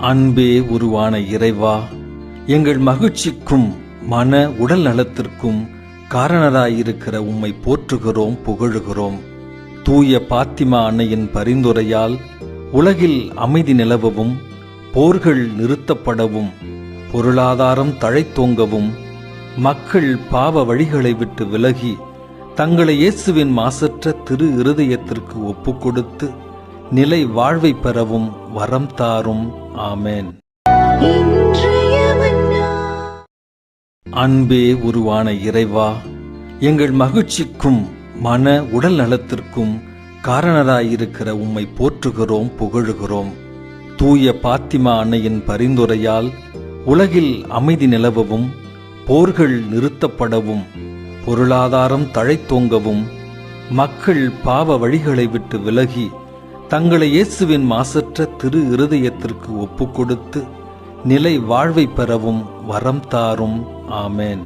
அன்பே உருவான இறைவா எங்கள் மகிழ்ச்சிக்கும் மன உடல் நலத்திற்கும் காரணராயிருக்கிற உம்மை போற்றுகிறோம் புகழுகிறோம். தூய பாத்திமா அன்னையின் பரிந்துரையால் உலகில் அமைதி நிலவவும் போர்கள் நிறுத்தப்படவும் பொருளாதாரம் தழைத்தோங்கவும் மக்கள் பாவ வழிகளை விட்டு விலகி தங்களை இயேசுவின் மாசற்ற திரு இருதயத்திற்கு ஒப்புக்கொடுத்து நிலை வாழ்வை பெறவும் வரம் தாரும். ஆமேன். அன்பே உருவான இறைவா எங்கள் மகிழ்ச்சிக்கும் மன உடல் நலத்திற்கும் காரணராயிருக்கிற உம்மை போற்றுகிறோம் புகழுகிறோம். தூய பாத்திமா அன்னையின் பரிந்துரையால் உலகில் அமைதி நிலவவும் போர்கள் நிறுத்தப்படவும் பொருளாதாரம் தழைத்தோங்கவும் மக்கள் பாவ வழிகளை விட்டு விலகி தங்களை இயேசுவின் மாசற்ற திரு இருதயத்திற்கு ஒப்புக்கொடுத்து நிலை வாழ்வை பெறவும் வரம் தாரும். ஆமேன்.